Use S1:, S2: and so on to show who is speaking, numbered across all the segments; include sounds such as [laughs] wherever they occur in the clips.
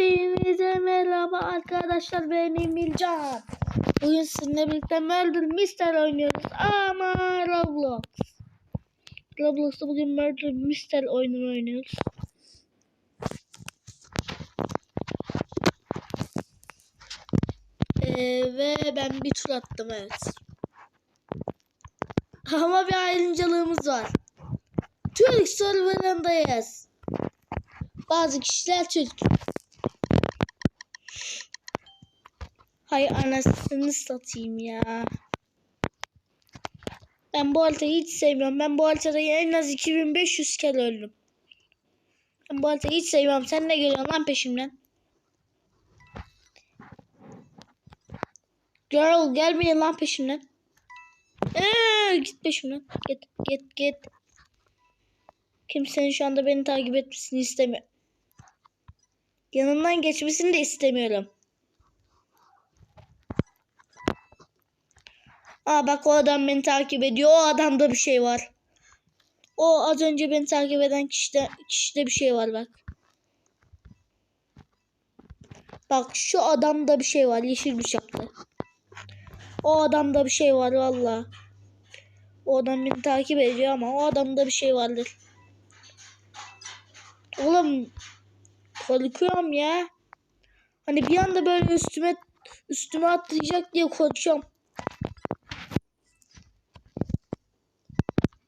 S1: Hepinize merhaba arkadaşlar ben Emircan. Bugün sizinle birlikte Murder Mystery oynuyoruz ama Roblox. Roblox'ta bugün Murder Mystery oyununu oynuyoruz. Ee, ve ben bir tur attım evet. Ama bir ayrıncalığımız var. Türk serverındayız. Bazı kişiler Türk. Hay anasını satayım ya. Ben bu haritayı hiç sevmiyorum. Ben bu haritada en az 2500 kere öldüm. Ben bu haritayı hiç sevmiyorum. Sen ne geliyorsun lan peşimden? Girl gelmeyin lan peşimden. Ee, git peşimden. Git git git. Kimsenin şu anda beni takip etmesini istemiyor. Yanından geçmesini de istemiyorum. Aa bak o adam beni takip ediyor. O adamda bir şey var. O az önce beni takip eden kişide, kişide bir şey var bak. Bak şu adamda bir şey var. Yeşil şapka. O adamda bir şey var valla. O adam beni takip ediyor ama o adamda bir şey vardır. Oğlum korkuyorum ya. Hani bir anda böyle üstüme üstüme atlayacak diye korkuyorum.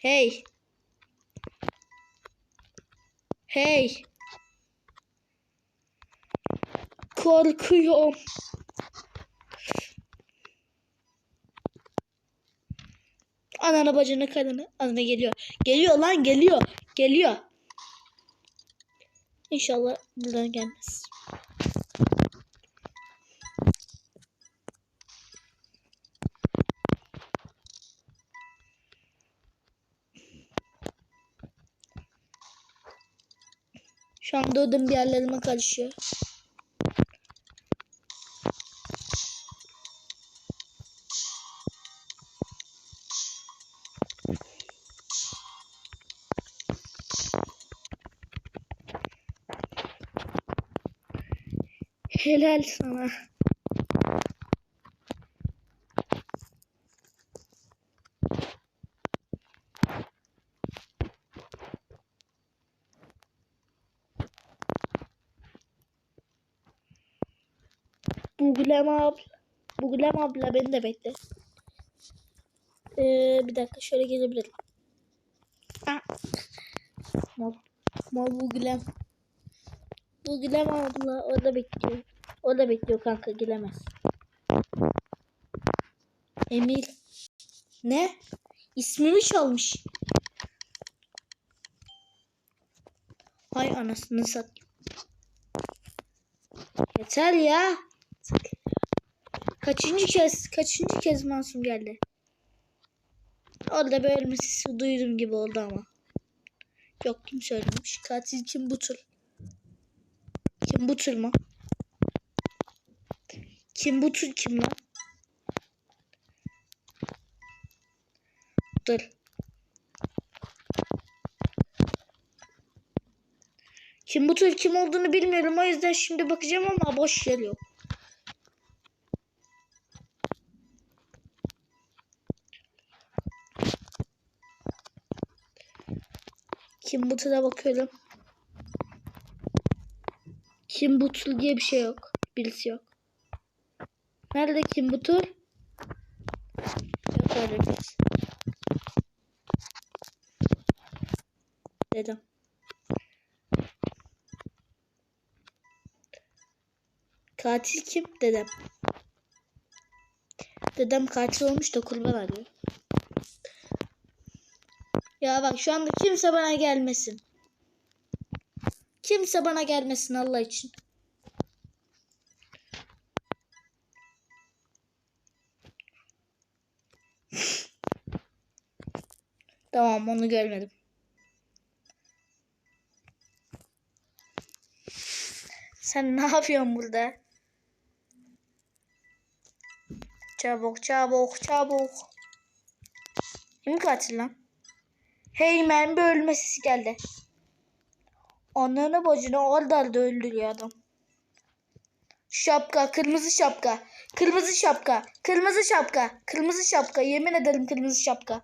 S1: Hey. Hey. Korkuyorum. Ananı bacını kadını. Anne geliyor. Geliyor lan geliyor. Geliyor. İnşallah buradan gelmez. Şu anda ödüm bir yerlerime karışıyor. Helal sana. Buglem abla. Buglem abla beni de bekle. Ee, bir dakika şöyle gelebilirim. Mal. Mal Buglem. Buglem abla orada bekliyor. Orada bekliyor kanka gelemez. Emir. Ne? İsmimi çalmış. Hay anasını satayım. Yeter ya. Kaçıncı kez, kaçıncı kez Masum geldi? Orada bir ölme sesi duydum gibi oldu ama. Yok kim söylemiş? Katil kim bu tür? Kim bu tür mü? Kim bu tür kim lan? Dur. Kim bu tür kim olduğunu bilmiyorum. O yüzden şimdi bakacağım ama boş yer yok. Kim bu tura bakıyorum. Kim bu tur diye bir şey yok. Birisi yok. Nerede kim bu tur? Yok öyle birisi. Dedim. Katil kim? Dedem. Dedem katil olmuş da kurban arıyor. Ya bak şu anda kimse bana gelmesin. Kimse bana gelmesin Allah için. Tamam onu görmedim. Sen ne yapıyorsun burada? Çabuk çabuk çabuk. Kim katil lan? Heymen bir ölme sesi geldi. Ananı bacını orada da öldürüyor adam. Şapka, kırmızı şapka. Kırmızı şapka, kırmızı şapka, kırmızı şapka. Yemin ederim kırmızı şapka.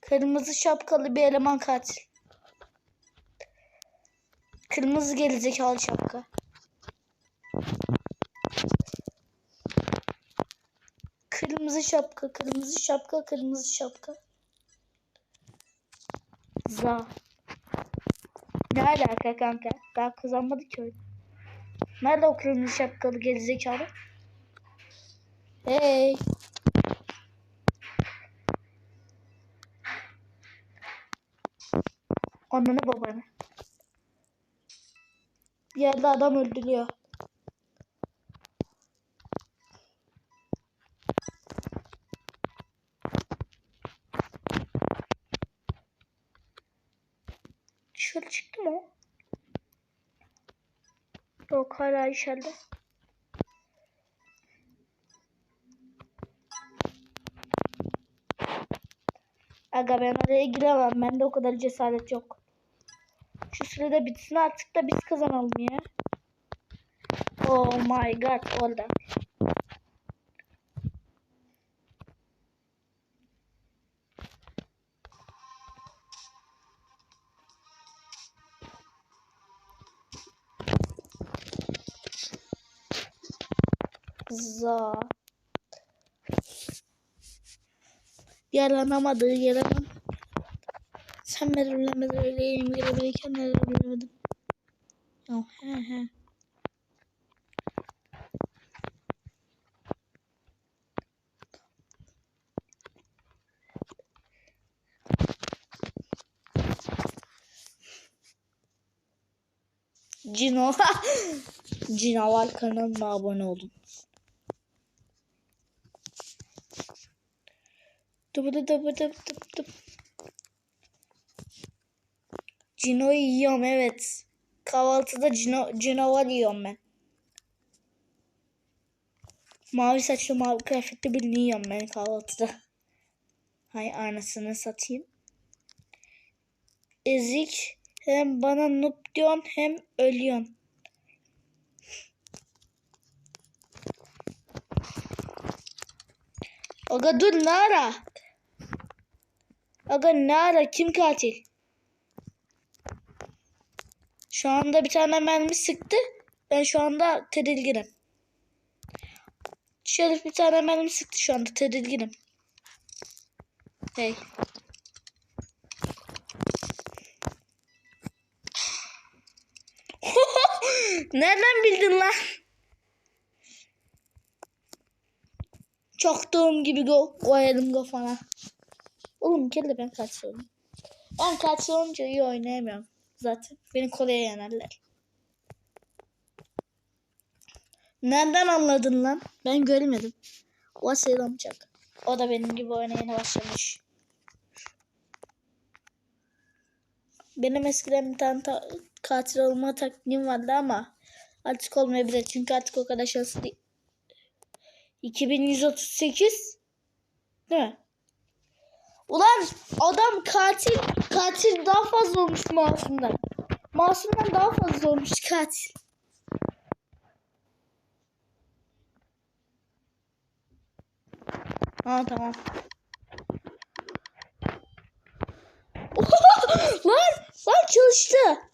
S1: Kırmızı şapkalı bir eleman katil. Kırmızı gerizekalı şapka. Kırmızı şapka, kırmızı şapka, kırmızı şapka. Za. Ne alaka kanka? Daha kazanmadık ki öyle. Nerede o kırmızı şapkalı gerizekalı? Hey. Ananı babanı. Bir yerde adam öldürüyor. Dışarı çıktı mı o? Yok hala içeride. Aga ben oraya giremem. Bende o kadar cesaret yok. Şu sürede bitsin artık da biz kazanalım ya. Oh my god orada. Za. Yaranamadığı yaramam. Sen belirlemedin öyleyim neler bilemedim. Oh, he he. Cino. [laughs] Cinavar kanalına abone olun. Dıp dıp dıp dıp. Cino'yu yiyorum evet. Kahvaltıda Cino, Cinovar yiyorum ben. Mavi saçlı mavi kıyafetli birini yiyorum ben kahvaltıda. Hay anasını satayım. Ezik hem bana noob diyorsun hem ölüyorsun. Aga dur ne ara? Aga ne ara? Kim katil? Şu anda bir tane mermi sıktı. Ben şu anda tedirginim. Şerif bir tane mermi sıktı şu anda tedirginim. Hey. [laughs] Nereden bildin lan? Çaktığım gibi go koyarım kafana. Oğlum kelle ben kaç oldum. Ben kaç olunca iyi oynayamıyorum. Zaten beni kolaya yenerler. Nereden anladın lan? Ben görmedim. O sayılamayacak. O da benim gibi oynayana başlamış. Benim eskiden bir tane ta- katil olma taktiğim vardı ama artık olmayabilir. Çünkü artık o kadar şanslı değil. 2138 değil mi? Ulan adam katil katil daha fazla olmuş masumdan. Masumdan daha fazla olmuş katil. Ha tamam. [laughs] lan lan çalıştı.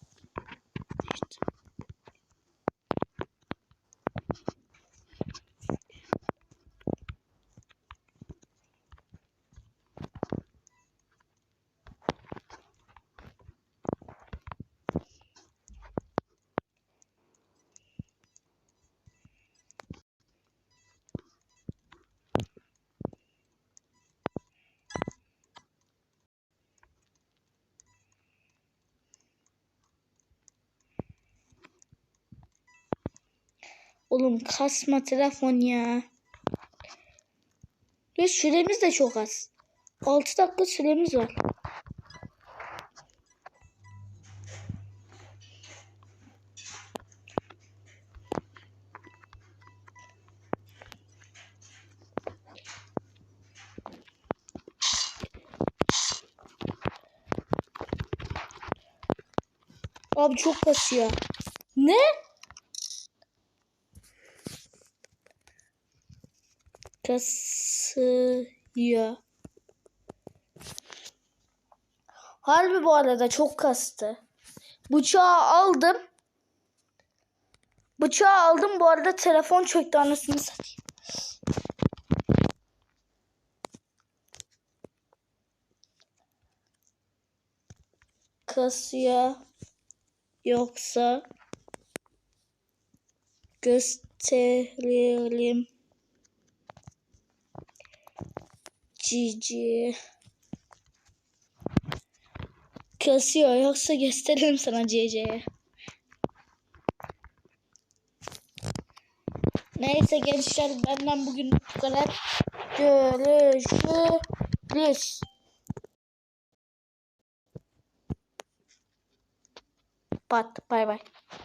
S1: Oğlum kasma telefon ya. Ve süremiz de çok az. 6 dakika süremiz var. Abi çok kasıyor. Ne? Kasıyor. Harbi bu arada çok kastı. Bıçağı aldım. Bıçağı aldım bu arada telefon çöktü anasını satayım. Kasıyor. Yoksa gösterelim. Cici. Kasıyor yoksa gösterelim sana CC'ye. Neyse gençler benden bugün bu kadar. Görüşürüz. Pat bay bay.